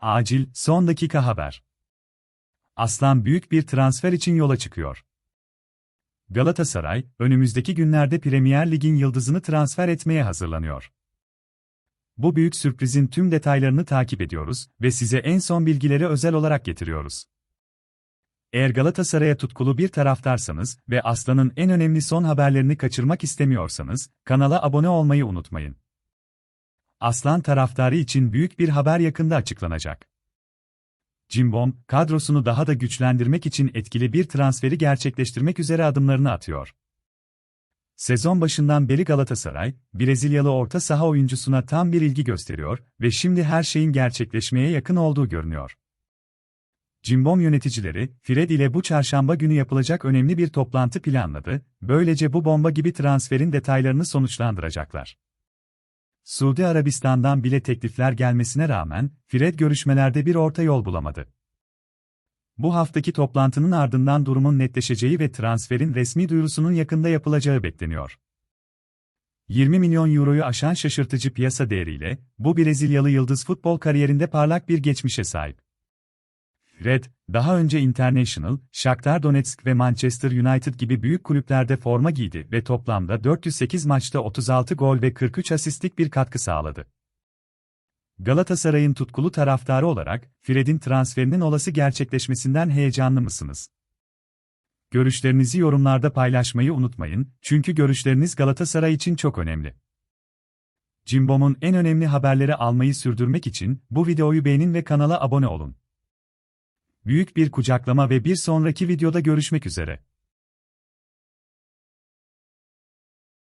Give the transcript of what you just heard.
Acil, son dakika haber. Aslan büyük bir transfer için yola çıkıyor. Galatasaray, önümüzdeki günlerde Premier Lig'in yıldızını transfer etmeye hazırlanıyor. Bu büyük sürprizin tüm detaylarını takip ediyoruz ve size en son bilgileri özel olarak getiriyoruz. Eğer Galatasaray'a tutkulu bir taraftarsanız ve Aslan'ın en önemli son haberlerini kaçırmak istemiyorsanız, kanala abone olmayı unutmayın. Aslan taraftarı için büyük bir haber yakında açıklanacak. Cimbom, kadrosunu daha da güçlendirmek için etkili bir transferi gerçekleştirmek üzere adımlarını atıyor. Sezon başından beri Galatasaray, Brezilyalı orta saha oyuncusuna tam bir ilgi gösteriyor ve şimdi her şeyin gerçekleşmeye yakın olduğu görünüyor. Cimbom yöneticileri, Fred ile bu çarşamba günü yapılacak önemli bir toplantı planladı, böylece bu bomba gibi transferin detaylarını sonuçlandıracaklar. Suudi Arabistan'dan bile teklifler gelmesine rağmen, Fred görüşmelerde bir orta yol bulamadı. Bu haftaki toplantının ardından durumun netleşeceği ve transferin resmi duyurusunun yakında yapılacağı bekleniyor. 20 milyon euroyu aşan şaşırtıcı piyasa değeriyle, bu Brezilyalı yıldız futbol kariyerinde parlak bir geçmişe sahip. Red, daha önce International, Shakhtar Donetsk ve Manchester United gibi büyük kulüplerde forma giydi ve toplamda 408 maçta 36 gol ve 43 asistlik bir katkı sağladı. Galatasaray'ın tutkulu taraftarı olarak, Fred'in transferinin olası gerçekleşmesinden heyecanlı mısınız? Görüşlerinizi yorumlarda paylaşmayı unutmayın, çünkü görüşleriniz Galatasaray için çok önemli. Cimbom'un en önemli haberleri almayı sürdürmek için bu videoyu beğenin ve kanala abone olun. Büyük bir kucaklama ve bir sonraki videoda görüşmek üzere.